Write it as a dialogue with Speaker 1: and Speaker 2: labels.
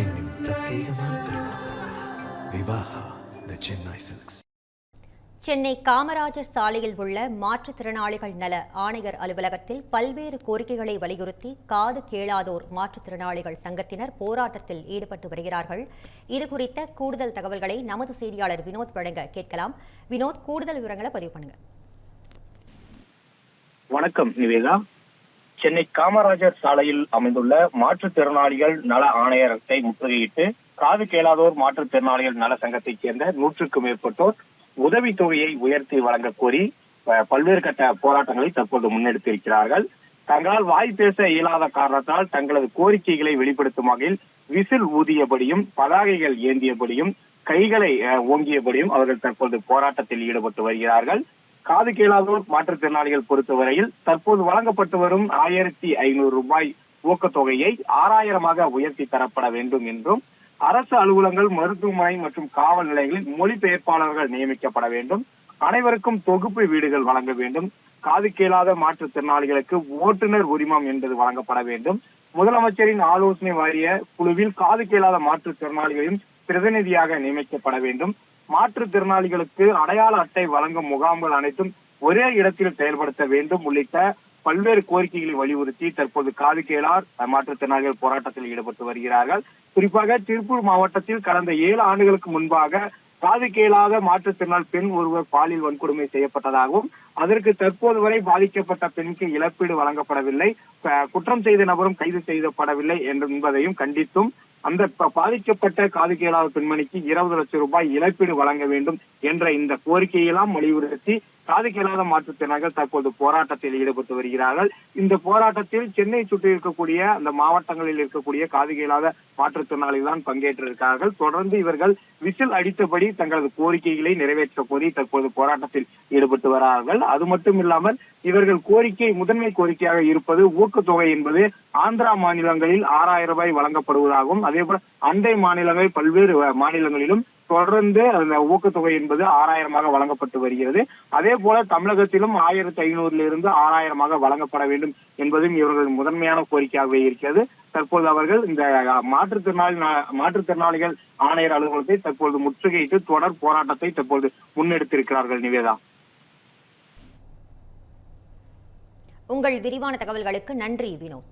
Speaker 1: പെണ്ണിൻ പ്രത്യേകമാണ് വിവാഹ the Chennai silks
Speaker 2: Chennai Kamarajar சாலையில் உள்ள மாற்றுத்திறனாளிகள் நல ஆணையர் அலுவலகத்தில் பல்வேறு கோரிக்கைகளை வலியுறுத்தி காது கேளாதோர் மாற்றுத்திறனாளிகள் சங்கத்தினர் போராட்டத்தில் ஈடுபட்டு வருகிறார்கள். இது குறித்த கூடுதல் தகவல்களை நமது செய்தியாளர் வினோத் வழங்க கேட்கலாம். வினோத் கூடுதல் விவரங்களை பதிவு பண்ணுங்க.
Speaker 3: வணக்கம் நிவேதா. சென்னை காமராஜர் சாலையில் அமைந்துள்ள மாற்றுத்திறனாளிகள் நல ஆணையரத்தை முற்றுகையிட்டு காது கேளாதோர் மாற்றுத்திறனாளிகள் நல சங்கத்தைச் சேர்ந்த நூற்றுக்கும் மேற்பட்டோர் உதவித்தொகையை உயர்த்தி வழங்க கோரி பல்வேறு கட்ட போராட்டங்களை தற்போது முன்னெடுத்திருக்கிறார்கள். தங்களால் வாய் பேச இயலாத காரணத்தால் தங்களது கோரிக்கைகளை வெளிப்படுத்தும் வகையில் விசில் ஊதியபடியும் பதாகைகள் ஏந்தியபடியும் கைகளை அஹ், ஓங்கியபடியும் அவர்கள் தற்போது போராட்டத்தில் ஈடுபட்டு வருகிறார்கள். காது கேளாதோர் மாற்றுத்திறனாளிகள் பொறுத்தவரையில் தற்போது வழங்கப்பட்டு வரும் ஆயிரத்தி ஐநூறு ரூபாய் ஊக்கத்தொகையை ஆறாயிரமாக உயர்த்தி தரப்பட வேண்டும் என்றும் அரசு அலுவலகங்கள் மருத்துவமனை மற்றும் காவல் நிலையங்களில் மொழிபெயர்ப்பாளர்கள் நியமிக்கப்பட வேண்டும். அனைவருக்கும் தொகுப்பு வீடுகள் வழங்க வேண்டும். காது கேளாத மாற்றுத்திறனாளிகளுக்கு ஓட்டுநர் உரிமம் என்பது வழங்கப்பட வேண்டும். முதலமைச்சரின் ஆலோசனை வாரிய குழுவில் காது கேளாத மாற்றுத்திறனாளிகளையும் பிரதிநிதியாக நியமிக்கப்பட வேண்டும். மாற்றுத்திறனாளிகளுக்கு அடையாள அட்டை வழங்கும் முகாம்கள் அனைத்தும் ஒரே இடத்தில் செயல்படுத்த வேண்டும் உள்ளிட்ட பல்வேறு கோரிக்கைகளை வலியுறுத்தி தற்போது காது கேளார் மாற்றுத்திறனாளிகள் போராட்டத்தில் ஈடுபட்டு வருகிறார்கள். குறிப்பாக திருப்பூர் மாவட்டத்தில் கடந்த ஏழு ஆண்டுகளுக்கு முன்பாக காது கேளாத மாற்றுத்திறனாள் பெண் ஒருவர் பாலியல் வன்கொடுமை செய்யப்பட்டதாகவும் அதற்கு தற்போது வரை பாதிக்கப்பட்ட பெண்ணுக்கு இழப்பீடு வழங்கப்படவில்லை. குற்றம் செய்த நபரும் கைது செய்யப்படவில்லை என்பதையும் கண்டித்தும் அந்த பாதிக்கப்பட்ட காது கேளாத பெண்மணிக்கு இருபது லட்சம் ரூபாய் இழப்பீடு வழங்க வேண்டும். என்ற இந்த கோரிக்கையெல்லாம் வலியுறுத்தி காது கேளாத மாற்றுத்திறனாளிகள் தற்போது போராட்டத்தில் ஈடுபட்டு வருகிறார்கள். இந்த போராட்டத்தில் சென்னை சுற்றி இருக்கக்கூடிய அந்த மாவட்டங்களில் இருக்கக்கூடிய காது கேளாத மாற்றுத்திறனாளிகள் தான் பங்கேற்றிருக்கிறார்கள். தொடர்ந்து இவர்கள் விசில் அடித்தபடி தங்களது கோரிக்கைகளை நிறைவேற்ற கோரி தற்போது போராட்டத்தில் ஈடுபட்டு வரார்கள். அது மட்டும் இல்லாமல் இவர்கள் கோரிக்கை முதன்மை கோரிக்கையாக இருப்பது ஊக்கத்தொகை என்பது ஆந்திரா மாநிலங்களில் ஆறாயிரம் ரூபாய் வழங்கப்படுவதாகவும் அதே போல அண்டை மாநிலங்கள் பல்வேறு மாநிலங்களிலும் தொடர்ந்து அந்த ஊக்கத்தொகை என்பது ஆறாயிரமாக வழங்கப்பட்டு வருகிறது. அதே போல தமிழகத்திலும் ஆயிரத்தி ஐநூறுல இருந்து ஆறாயிரமாக வழங்கப்பட வேண்டும் என்பதும் இவர்கள் முதன்மையான கோரிக்கையாகவே இருக்கிறது. தற்போது அவர்கள் இந்த மாற்றுத்திறனாளி மாற்றுத்திறனாளிகள் ஆணையர் அலுவலகத்தை தற்போது முற்றுகையிட்டு தொடர் போராட்டத்தை தற்போது முன்னெடுத்திருக்கிறார்கள். நிவேதா.
Speaker 2: உங்கள் விரிவான தகவல்களுக்கு நன்றி வினோத்.